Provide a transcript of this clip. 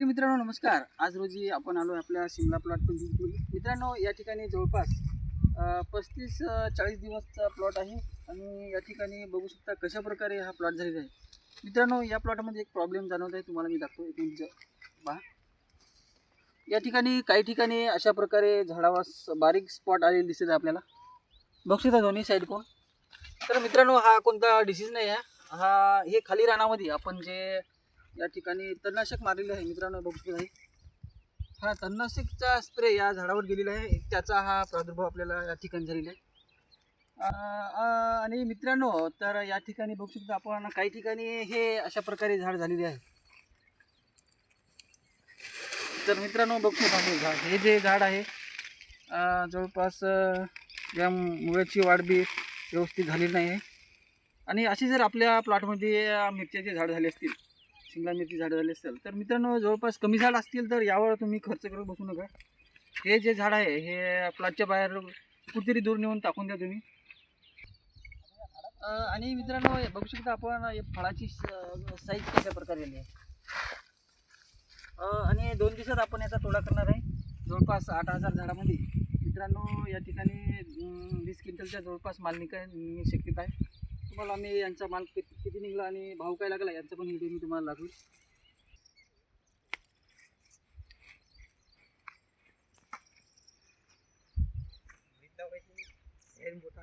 मित्रांनो नमस्कार. आज रोजी आपण आलो आपल्या शिमला प्लॉट मित्रांनो या ठिकाणी जवळपास पस्तीस चाळीस दिवसचा प्लॉट आहे आणि या ठिकाणी बघू शकता कशा प्रकारे हा प्लॉट झालेला आहे. मित्रांनो या प्लॉटमध्ये एक प्रॉब्लेम जाणवत आहे तुम्हाला मी दाखवतो. एक मिनिट पहा. या ठिकाणी काही ठिकाणी अशा प्रकारे झाडावर बारीक स्पॉट आलेले दिसत आहे आपल्याला. बघू शकता दोन्ही साईड कोण. तर मित्रांनो हा कोणता डिसीज नाही आहे? हा हे खाली रानामध्ये आपण जे या ठिकाणी तणनाशक मारलेलं आहे मित्रांनो बघू शकत आहे हा तणनाशकचा स्प्रे या झाडावर गेलेला आहे. त्याचा हा प्रादुर्भाव आपल्याला या ठिकाणी झालेला आहे. आणि मित्रांनो तर या ठिकाणी बघू शकतो आपण काही ठिकाणी हे अशा प्रकारे झाड झालेले आहे. तर मित्रांनो बघू शकतो हे झाड हे जे झाड आहे जवळपास या मुळ्याची वाढ बी व्यवस्थित झालेली नाही आहे. आणि असे जर आपल्या प्लॉटमध्ये मिरच्याचे झाड झाले असतील शिमला मिरची झाडं झाली असेल तर मित्रांनो जवळपास कमी झाड असतील तर यावर तुम्ही खर्च करत बसू नका. हे जे झाड आहे हे प्लॉटच्या बाहेर कुठेतरी दूर नेऊन टाकून द्या तुम्ही. आणि मित्रांनो हे बघू शकता आपण फळाची साईज कशा प्रकारे आली आहे आणि दोन दिवसात आपण याचा तोडा करणार आहे. जवळपास आठ हजार झाडामध्ये. मित्रांनो या ठिकाणी वीस क्विंटलच्या जवळपास माल निघण्याची शक्यता आहे तुम्हाला आम्ही यांचा माल किती किती निघाला आणि भाव काय लागला यांचा पण व्हिडिओ मी तुम्हाला लागू. मोठा